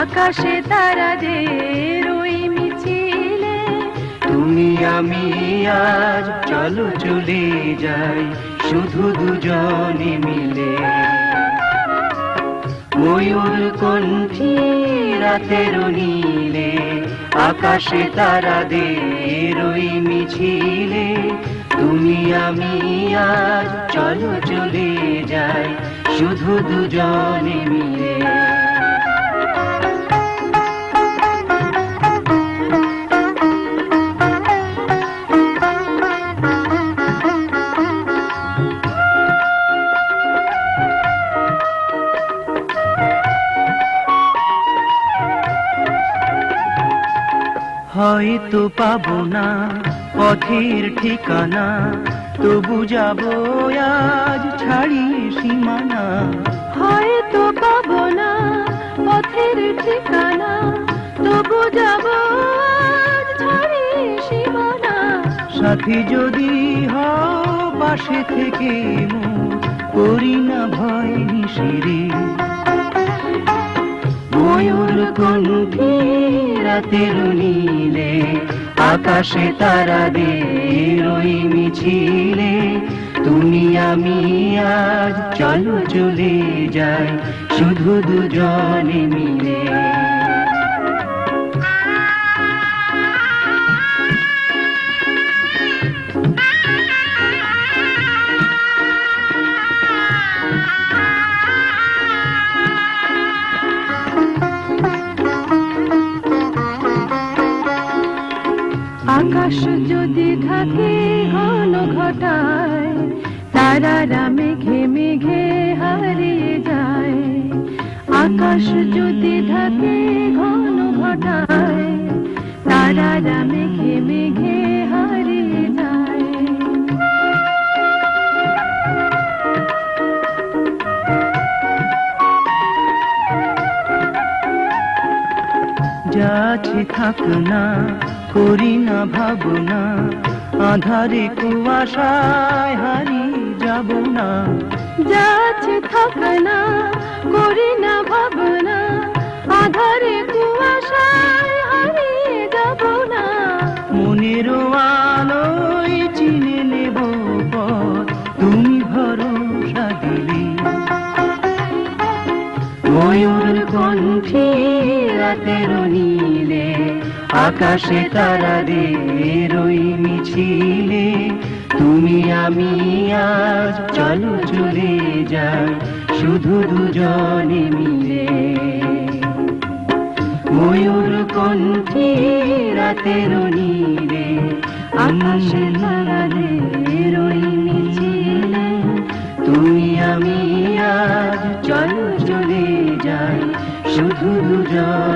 আকাশে তারা তারাদের ওই মিছিলে, তুমি, আমি, আজ চলো চলে যাই, শুধু দুজনে মিলে। ময়ূর কণ্ঠী রাতের নীলে, আকাশে তারাদের ওই মিছিলে, তুমি, আমি, আজ চলো চলে যাই, শুধু দুজনে মিলে। হয়তো পাবো না পথের ঠিকানা। তবু যাব আজ ছাড়িয়ে সীমানা। হয়তো পাবো না পথের ঠিকানা। তবু যাব ছাড়িয়ে সীমানা। সাথী যদি হও পাশে থেকে করি না ভয় নিশিরে। ময়ূর কণ্ঠী রাতের নীলে আকাশে তারাদের ওই মিছিলে। তুমি, আমি, আজ চলো চলে যাই, শুধু দুজনে মিলে। আকাশ যদি ঢাকে ঘন ঘটায়, তারারা মেঘে মেঘে হারিয়ে যায়। আকাশ যদি ঢাকে ঘন ঘটায়, তারারা মেঘে মেঘে যাচ্ছে থাক না, করি না ভাবনা, আধারে কুয়াশায় হারিয়ে যাব না। যাচ্ছে থাকে না, করি না ভাবনা, আধারে কুয়াশায় হারিয়ে যাব না। মনের আলোয় চিনে নেব তুমি ভরসা দিলে। ময়ূর কণ্ঠী রাতের নীলে আকাশে তারাদের ওই মিছিলে। তুমি, আমি, আজ চলো চলে যাই, শুধু দুজনে মিলে। ময়ূর কণ্ঠী রাতের নীলে আকাশে তারাদের ওই মিছিলে। তুমি, আমি, আজ চলো চলে যাই, শুধু দুজনে